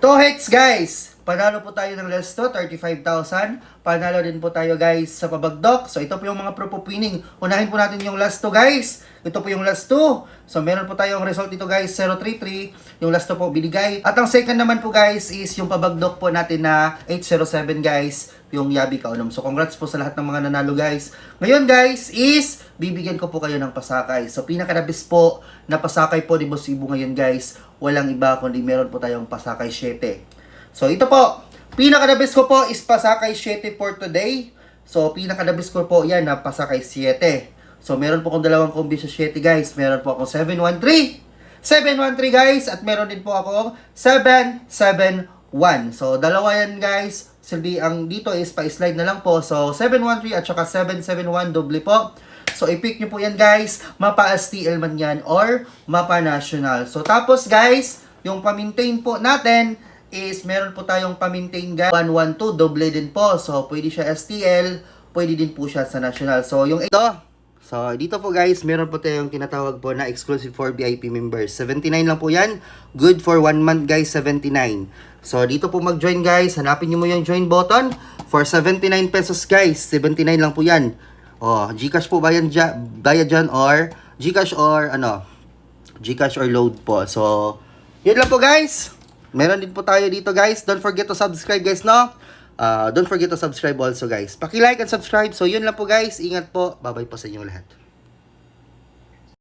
Two hits guys! Panalo po tayo ng Lesto, 35,000. Panalo din po tayo guys sa pabagdok. So ito po yung mga proof of winning. Unahin po natin yung last two guys. Ito po yung last two. So meron po tayong result dito guys, 033. Yung last two po binigay. At ang second naman po guys is yung pabagdok po natin na 807 guys. Yung Yabi Kaunom. So congrats po sa lahat ng mga nanalo guys. Ngayon guys is bibigyan ko po kayo ng pasakay. So pinaka-nabis po na pasakay po ni Boss Ibu ngayon guys. Walang iba kundi meron po tayong pasakay 7. So ito po, pinaka-the best ko po is pasakay 7 for today. So pinaka-the best ko po yan na pasakay 7. So meron po akong dalawang kombi sa 7 guys. Meron po akong 713. 713 guys at meron din po akong 771. So dalawa yan guys. Silbi ang dito is pa-slide na lang po. So 713 at saka 771 doble po. So, i-pick nyo po yan, guys. Mapa STL man yan or mapa national. So, tapos, guys, yung pa-maintain po natin is meron po tayong pa-maintain, guys. 112, doble din po. So, pwede siya STL, pwede din po siya sa national. So, yung ito, So, dito po guys, meron po tayong tinatawag po na exclusive for VIP members. 79 lang po yan. Good for 1 month guys, 79. So, dito po mag-join guys. Hanapin nyo mo yung join button. For 79 pesos guys, 79 lang po yan. Oh, Gcash po bayan dyan, bayad dyan or Gcash or ano, Gcash or load po. So, yun lang po guys. Meron din po tayo dito guys. Don't forget to subscribe guys, no? Uh, don't forget to subscribe also guys. Paki-like and subscribe. So, yun lang po guys. Ingat po. Bye-bye po sa inyo lahat.